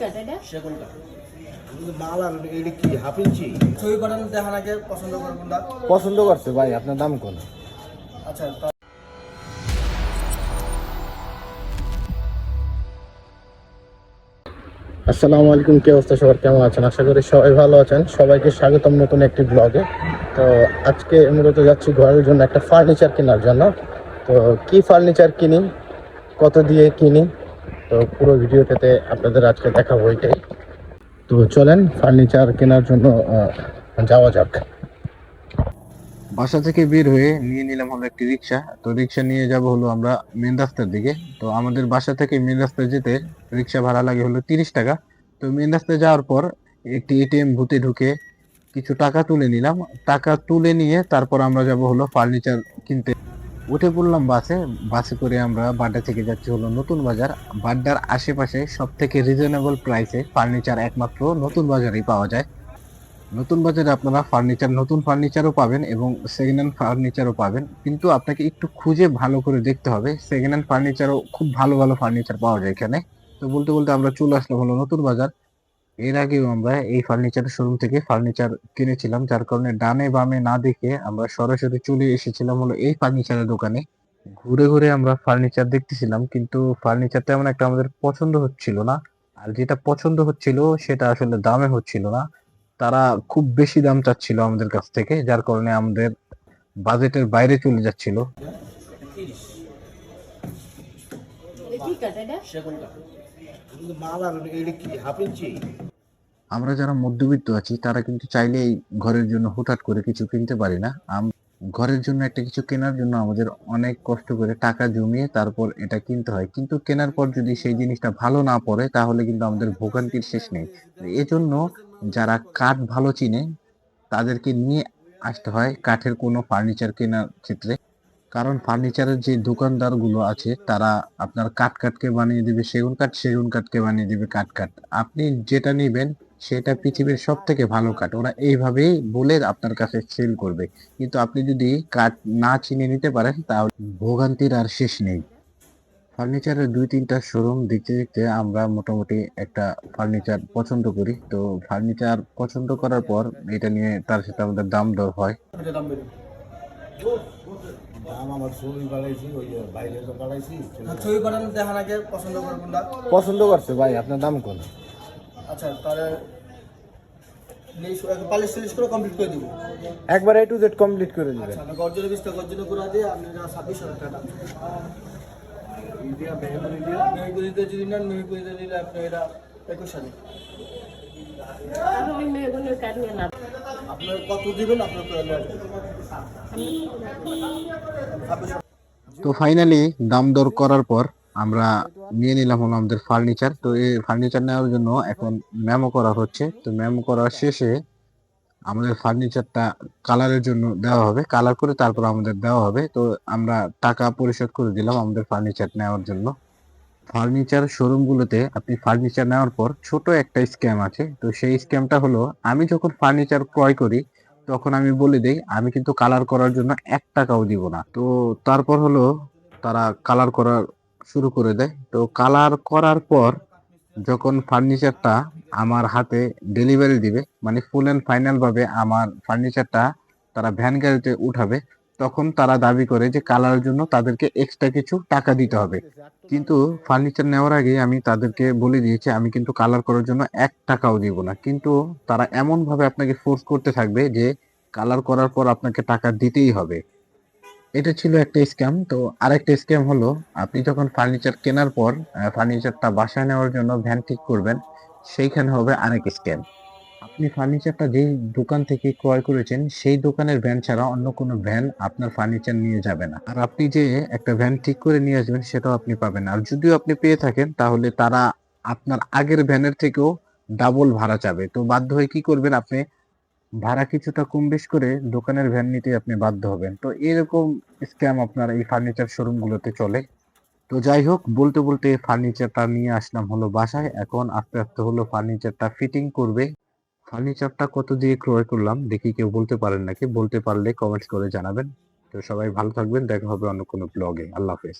কাঠ এটা সেগুন কাঠ পছন্দ করছে ভাই আপনার দাম কোন আচ্ছা আসসালামু আলাইকুম কি অবস্থা? সবার কেমন আছেন? আশা করি সবাই ভালো আছেন। সবাইকে স্বাগতম নতুন একটি ব্লগে তো আজকে মূলত যাচ্ছি ঘরের জন্য একটা ফার্নিচার কেনার জন্য। তো কি ফার্নিচার কিনি? কত দিয়ে কিনি? তো পুরো ভিডিওটাতে আপনাদের আজকে দেখাবো এটাই। তো চলেন, ফার্নিচার কেনার জন্য যাওয়া যাক। বাসা থেকে বের হয়ে নিয়ে নিলাম হলো একটি রিক্সা। তো রিক্সা নিয়ে যাব হলো আমরা মেন রাস্তার দিকে। তো আমাদের বাসা থেকে মেন রাস্তায় যেতে রিক্সা ভাড়া লাগে হলো তিরিশ টাকা। তো মেন রাস্তায় যাওয়ার পর একটি এটিএম ভূতে ঢুকে কিছু টাকা তুলে নিলাম। টাকা তুলে নিয়ে তারপর আমরা যাব হলো ফার্নিচার কিনতে। উঠে পড়লাম বাসে বাসে করে আমরা বাড্ডা থেকে যাচ্ছি হলো নতুন বাজার। বাড্ডার আশেপাশে সব থেকে রিজনেবল প্রাইসে ফার্নিচার একমাত্র নতুন বাজারেই পাওয়া যায়। নতুন বাজারে আপনারা ফার্নিচার নতুন ফার্নিচারও পাবেন এবং সেকেন্ড হ্যান্ড ফার্নিচারও পাবেন। কিন্তু আপনাকে একটু খুঁজে ভালো করে দেখতে হবে সেকেন্ড হ্যান্ড ফার্নিচারও খুব ভালো ভালো ফার্নিচার পাওয়া যায় এখানে। তো বলতে বলতে আমরা চলে আসলাম হলো নতুন বাজার। এর আগেও আমরা এই ফার্নিচারের শোরুম থেকে ফার্নিচার কিনেছিলাম যার কারণে ডানে বামে না দেখে আমরা সরাসরি চলে এসেছিলাম হলো এই ফার্নিচারের দোকানে। ঘুরে ঘুরে আমরা ফার্নিচার দেখতেছিলাম কিন্তু ফার্নিচার তেমন একটা আমাদের পছন্দ হচ্ছিল না। আর যেটা পছন্দ হচ্ছিল সেটা আসলে দামে হচ্ছিল না। তারা খুব বেশি দাম চাচ্ছিল আমাদের কাছ থেকে যার কারণে আমাদের বাজেটের বাইরে চলে যাচ্ছিল। মাল আর এটা কি হাফ ইঞ্চি আমরা যারা মধ্যবিত্ত আছি, তারা কিন্তু চাইলেই ঘরের জন্য হুটহাট করে কিছু কিনতে পারি না। ঘরের জন্য একটা কিছু কেনার জন্য আমাদের অনেক কষ্ট করে টাকা জমিয়ে তারপর এটা কিনতে হয়। কিন্তু কেনার পর যদি সেই জিনিসটা ভালো না পড়ে, তাহলে কিন্তু আমাদের ভোগান্তির শেষ নেই। এজন্য যারা কাঠ ভালো চিনে, তাদেরকে নিয়ে আসতে হয় কাঠের কোনো ফার্নিচার কেনার ক্ষেত্রে। কারণ ফার্নিচারের যে দোকানদারগুলো আছে, তারা আপনার কাঠ কাঠকে বানিয়ে দিবে, সেগুন কাঠ সেগুন কাঠকে বানিয়ে দিবে, কাঠ কাঠ। আপনি যেটা নেবেন সেটা পৃথিবীর সব থেকে ভালো কাঠ। ওরা এইভাবেই বলে আপনার কাছে সেল করবে। কিন্তু আপনি যদি কাঠ না চিনে নিতে পারেন তাহলে ভোগান্তির আর শেষ নেই। ফার্নিচারের দুই তিনটা শোরুম দেখতে দেখতে আমরা মোটামুটি একটা ফার্নিচার পছন্দ করি। তো ফার্নিচার পছন্দ করার পর এটা নিয়ে তার সাথে আমাদের দাম দর হয়। পছন্দ করছে ভাই আপনার দাম কোন? আচ্ছা তাহলে পালিশ টালিশ করে কমপ্লিট করে দিব। একবার এ টু জেড কমপ্লিট করে দিবেন। আচ্ছা গর্জনে বিশটা গর্জনে করে দিয়ে আপনি ছাব্বিশ হাজার টাকা। মেহগুলিতে যদি নেন মেহগুলিতে নিলে আপনি এটা একুশ হাজার। আপনার কত দিবেন আপনার করে তো ফাইনালি দাম দর করার পর আমরা নিয়ে নিলাম হলো আমাদের ফার্নিচার তো এই ফার্নিচার নেওয়ার জন্য এখন মেমো করা হচ্ছে। তো মেমো করার শেষে আমাদের ফার্নিচারটা কালারের জন্য দেওয়া হবে। কালার করে তারপর আমাদের দেওয়া হবে। তো আমরা টাকা পরিশোধ করে দিলাম আমাদের ফার্নিচার নেওয়ার জন্য। ফার্নিচার শোরুমগুলোতে আপনি ফার্নিচার নেওয়ার পর ছোট একটা স্ক্যাম আছে। তো সেই স্ক্যামটা হলো, আমি যখন ফার্নিচার ক্রয় করি, তখন আমি বলে দিই, আমি কিন্তু কালার করার জন্য এক টাকাও দিব না। তো তারপর হলো তারা কালার করা শুরু করে দেয়। তো কালার করার পর যখন ফার্নিচারটা আমার হাতে ডেলিভারি দিবে মানে ফুল অ্যান্ড ফাইনালভাবে আমার ফার্নিচারটা তারা ভ্যান গাড়িতে উঠাবে, তখন তারা দাবি করে যে কালারের জন্য তাদেরকে এক্সট্রা কিছু টাকা দিতে হবে। কিন্তু ফার্নিচার নেওয়ার আগে আমি তাদেরকে বলে দিয়েছি, আমি কিন্তু কালার করার জন্য এক টাকাও দিব না। কিন্তু তারা এমনভাবে আপনাকে ফোর্স করতে থাকবে যে কালার করার পর আপনাকে টাকা দিতেই হবে। এটা ছিল একটা স্ক্যাম তো আরেকটা স্ক্যাম হলো, আপনি যখন ফার্নিচার কেনার পর ফার্নিচারটা বাসায় নেওয়ার জন্য ভ্যান ঠিক করবেন, সেইখানে হবে আরেক স্ক্যাম আপনি ফার্নিচারটা যেই দোকান থেকে ক্রয় করেছেন, সেই দোকানের ভ্যান ছাড়া অন্য কোনো ভ্যান আপনার ফার্নিচার নিয়ে যাবে না। আর আপনি যে একটা ভ্যান ঠিক করে নিয়ে আসবেন, সেটাও আপনি পাবেন আর যদিও আপনি পেয়ে থাকেন, তাহলে তারা আপনার আগের ভ্যানের থেকেও ডাবল ভাড়া চাবে। তো বাধ্য হয়ে কি করবেন, আপনি ভাড়া কিছুটা কম বেশ করে দোকানের ভ্যান নিতে আপনি বাধ্য হবেন। তো এরকম স্ক্যাম আপনার এই ফার্নিচার শোরুম গুলোতে চলে। তো যাই হোক, বলতে বলতে ফার্নিচারটা নিয়ে আসলাম হলো বাসায়। এখন আস্তে আস্তে হলো ফার্নিচারটা ফিটিং করবে। ফার্নিচারটা কত দিয়ে ক্রয় করলাম, দেখি কেউ বলতে পারেন নাকি? বলতে পারলে কমেন্টস করে জানাবেন। তো সবাই ভালো থাকবেন, দেখা হবে অন্য কোনো ব্লগে আল্লাহ হাফেজ।